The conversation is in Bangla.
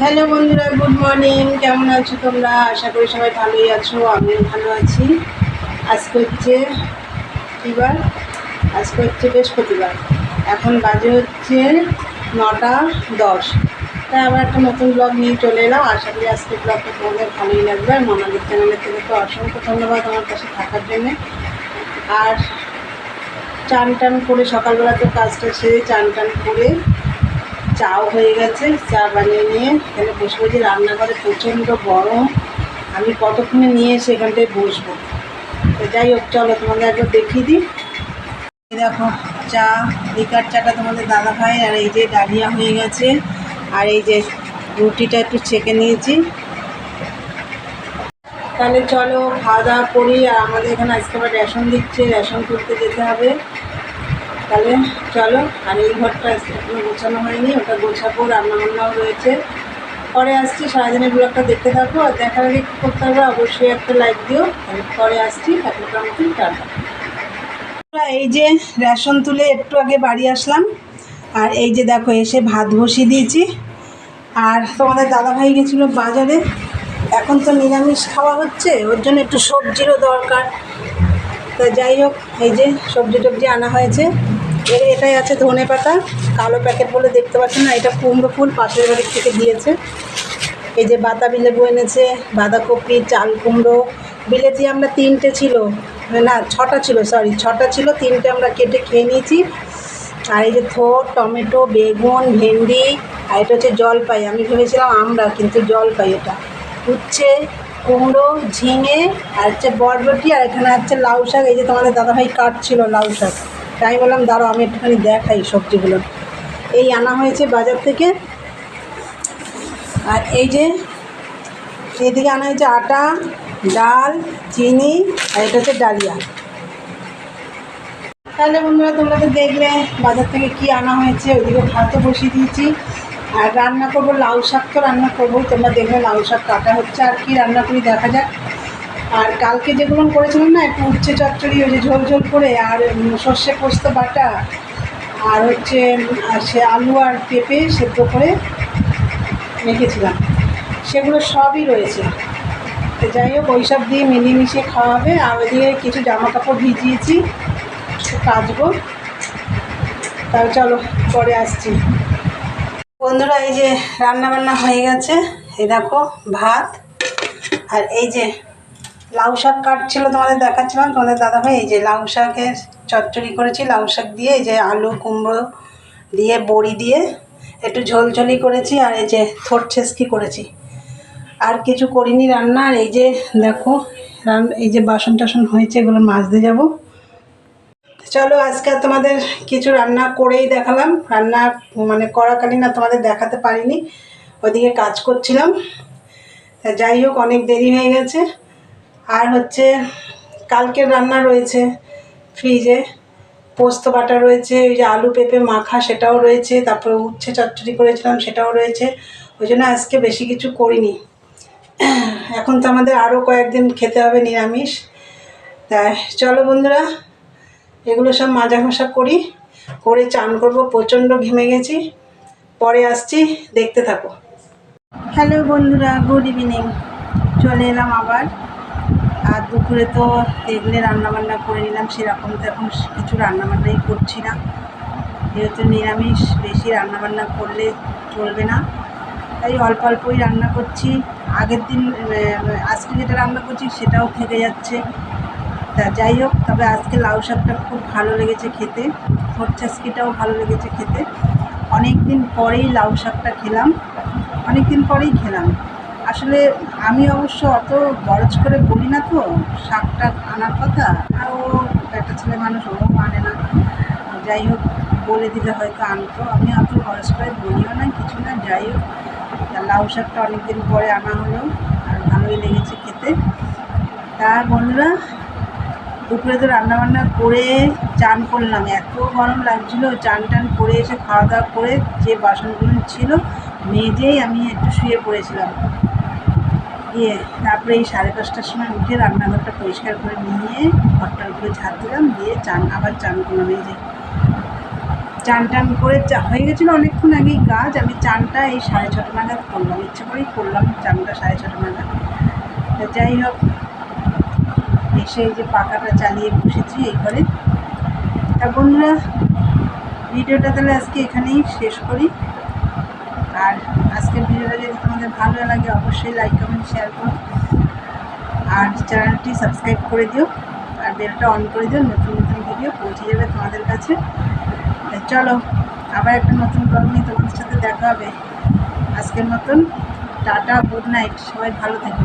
হ্যালো বন্ধুরা, গুড মর্নিং। কেমন আছো তোমরা? আশা করি সবাই ভালোই আছো, আমিও ভালো আছি। আজকে হচ্ছে কিবার আজকে হচ্ছে বৃহস্পতিবার। এখন বাজে হচ্ছে নটা দশ। তাই আবার একটা নতুন ব্লগ নিয়ে চলে এলাম। আশা করি আজকে ব্লগটা তোমাদের ভালোই লাগবে। আর মনালির চ্যানেলের থেকে তো অসংখ্য ধন্যবাদ আমার পাশে থাকার জন্যে। আর চান টান করে সকালবেলা তো কাজটা সেরে চান টান করে চাও হয়ে গেছে, চা বানিয়ে নিয়ে এখানে বসে বসে রান্নাঘরে প্রচণ্ড গরম। আমি কতক্ষণে নিয়ে এসে এখানটায় বসবো? তো যাই হোক, চলো তোমাদের একবার দেখিয়ে দিই। দেখো, চা, লিকার চাটা তোমাদের দাদা ভাই আর এই যে ডালিয়া হয়ে গেছে। আর এই যে রুটিটা একটু ছেঁকে নিয়েছি। তাহলে চলো খাওয়া দাওয়া করি, আর আমাদের এখানে আজকে আবার রেশন দিচ্ছে, রেশন করতে যেতে হবে। তাহলে চলো, আর এই ঘরটা এখনও গোছানো হয়নি, ওটা গোছাবো, রান্নাবান্নাও রয়েছে। পরে আসছি, সারাদিনের ব্লগটা দেখতে থাকব আর দেখার আগে কী করতে হবে, অবশ্যই একটা লাইক দিও পরে আসছি এখন মোটামুটি টাটা। এই যে রেশন তুলে একটু আগে বাড়ি আসলাম, আর এই যে দেখো, এসে ভাত বসিয়ে দিয়েছি। আর তোমাদের দাদাভাই গেছিল বাজারে, এখন তো নিরামিষ খাওয়া হচ্ছে, ওর জন্য একটু সবজিরও দরকার। তা যাই হোক, এই যে সবজি টবজি আনা হয়েছে। এর এটাই আছে ধনে পাতা, কালো প্যাকেট বলে দেখতে পাচ্ছেন না, এটা কুমড়ো ফুল, পাশের বাড়ির থেকে দিয়েছে। এই যে বাতাবি লেবু এনেছে, বাঁধাকপি, চাল কুমড়ো বিলেতি আমরা তিনটে ছিল, না, ছটা ছিল সরি ছটা ছিল, তিনটে আমরা কেটে খেয়ে নিয়েছি। আর এই যে থোর, টমেটো, বেগুন, ভেন্ডি, আর এটা হচ্ছে জলপাই। আমি ভেবেছিলাম আমরা, কিন্তু জলপাই এটা। উচ্ছে, কুমড়ো, ঝিঙে, আর হচ্ছে বরবটি, আর এখানে হচ্ছে লাউ শাক। এই যে তোমাদের দাদাভাই কাটছিল লাউ শাক। তাই বললাম, দাঁড়াও, আমি একটুখানি দেখাই সবজিগুলো। এই আনা হয়েছে বাজার থেকে। আর এই যে, এদিকে আনা হয়েছে আটা, ডাল, চিনি, আর এটা হচ্ছে ডালিয়া। তাহলে বন্ধুরা, তোমরা তো দেখলে বাজার থেকে কি আনা হয়েছে, ওইদিকে ভাতও বসিয়ে দিয়েছি। আর রান্না করব, লাউ শাক তো রান্না করব তোমরা দেখলে লাউ শাক কাটা হচ্ছে, আর কি রান্না করি দেখা যাক। আর কালকে যেগুলো করেছিলাম না, একটু উচ্ছে চচ্চড়ি, ওই যে ঝোল ঝোল করে, আর সর্ষে পোস্ত বাটা, আর হচ্ছে সে আলু আর পেঁপে সেদ্ধ করে রেখেছিলাম সেগুলো সবই রয়েছে। তো যাই হোক, ওই সব দিয়ে মিলিয়ে মিশিয়ে খাওয়া হবে, আর ওইদিকে কিছু জামা কাপড় ভিজিয়েছি কাচবো। তাহলে চলো, পরে আসছি। বন্ধুরা, এই যে রান্না বান্না হয়ে গেছে, এই দেখো, ভাত, আর এই যে লাউ শাক কাটছিল, তোমাদের দেখাচ্ছিলাম। তোমাদের দাদাভাই, এই যে লাউ শাকের চচ্চড়ি করেছি, লাউ শাক দিয়ে এই যে আলু, কুমড়ো দিয়ে, বড়ি দিয়ে একটু ঝোলঝলি করেছি আর এই যে থোট ছেসকি করেছি। আর কিছু করিনি রান্না, আর এই যে দেখো এই যে বাসন টাসন হয়েছে, এগুলো মাজতে যাব। চলো, আজকে তোমাদের কিছু রান্না করেই দেখালাম। রান্না মানে করাকালীন আর তোমাদের দেখাতে পারিনি, ওদিকে কাজ করছিলাম। যাই হোক, অনেক দেরি হয়ে গেছে। আর হচ্ছে কালকের রান্না রয়েছে ফ্রিজে, পোস্ত বাটা রয়েছে, ওই যে আলু পেঁপে মাখা সেটাও রয়েছে, তারপরে উচ্ছে চচ্চড়ি করেছিলাম সেটাও রয়েছে, ওই জন্য আজকে বেশি কিছু করিনি। এখন তো আমাদের আরও কয়েকদিন খেতে হবে নিরামিষ। তাই চলো বন্ধুরা, এগুলো সব মাজা ঘষা করি, করে চান করব, প্রচণ্ড ঘেমে গেছি। পরে আসছি, দেখতে থাকো। হ্যালো বন্ধুরা, গুড ইভিনিং। চলে এলাম আবার। দুপুরে তো দেখলে রান্নাবান্না করে নিলাম, সেরকম তো এখন কিছু রান্নাবান্নাই করছি না। যেহেতু নিরামিষ, বেশি রান্নাবান্না করলে চলবে না। তাই অল্প অল্পই রান্না করছি। আগের দিন আজকে যেটা রান্না করছি সেটাও থেকে যাচ্ছে। তা যাই হোক, তবে আজকে লাউ শাকটা খুব ভালো লেগেছে খেতে। ফোরচাস্কিটাও ভালো লেগেছে খেতে। অনেক দিন পরেই লাউ শাকটা খেলাম। অনেক দিন পরেই খেলাম। আসলে আমি অবশ্য অত বরজ করে বলি না তো শাকটা আনার কথা। আর ও একটা ছেলে মানুষ, ও মানে না। যাই হোক, বলে দিলে হয়তো আনতো। আমি অত খরচ করে বলিও না কিছু না, যাই হোক। লাউ শাকটা অনেক দিন পরে আনা হলো, আর ভালোই লেগেছে খেতে। তা বন্ধুরা, দুপুরে তো রান্নাবান্না করে চান করলাম। এত গরম লাগছিল, চান টান করে এসে খাওয়া দাওয়া করে যে বাসনগুলো ছিল, মেজেই আমি একটু শুয়ে পড়েছিলাম। দিয়ে তারপরে এই সাড়ে পাঁচটার সময় উঠে রান্নাঘরটা পরিষ্কার করে নিয়ে ঘরটার উপরে ঝাড় দিলাম, দিয়ে চান, আবার চান করলাম। এই যে চান টান করে চা, হয়ে গেছিল অনেকক্ষণ আগেই কাজ, আমি চানটা এই সাড়ে ছটা নাগাদ করলাম। ইচ্ছে করেই করলাম চানটা সাড়ে ছটা নাগাদ। তো যাই হোক, এসে এই যে পাখাটা চালিয়ে বসেছি এই ঘরে। তা বন্ধুরা, ভিডিওটা তাহলে আজকে এখানেই শেষ করি। আর আজকের ভিডিওটা ভালো লাগে অবশ্যই লাইক কমেন্ট শেয়ার করো। আর চ্যানেলটি সাবস্ক্রাইব করে দিও। আর বেলটা অন করে দিও, নতুন নতুন ভিডিও পৌঁছে যাবে তোমাদের কাছে। চলো, আবার একটা নতুন গরমে তোমাদের সাথে দেখা হবে। আজকের মতন, টাটা গুড নাইট সবাই ভালো থেকো।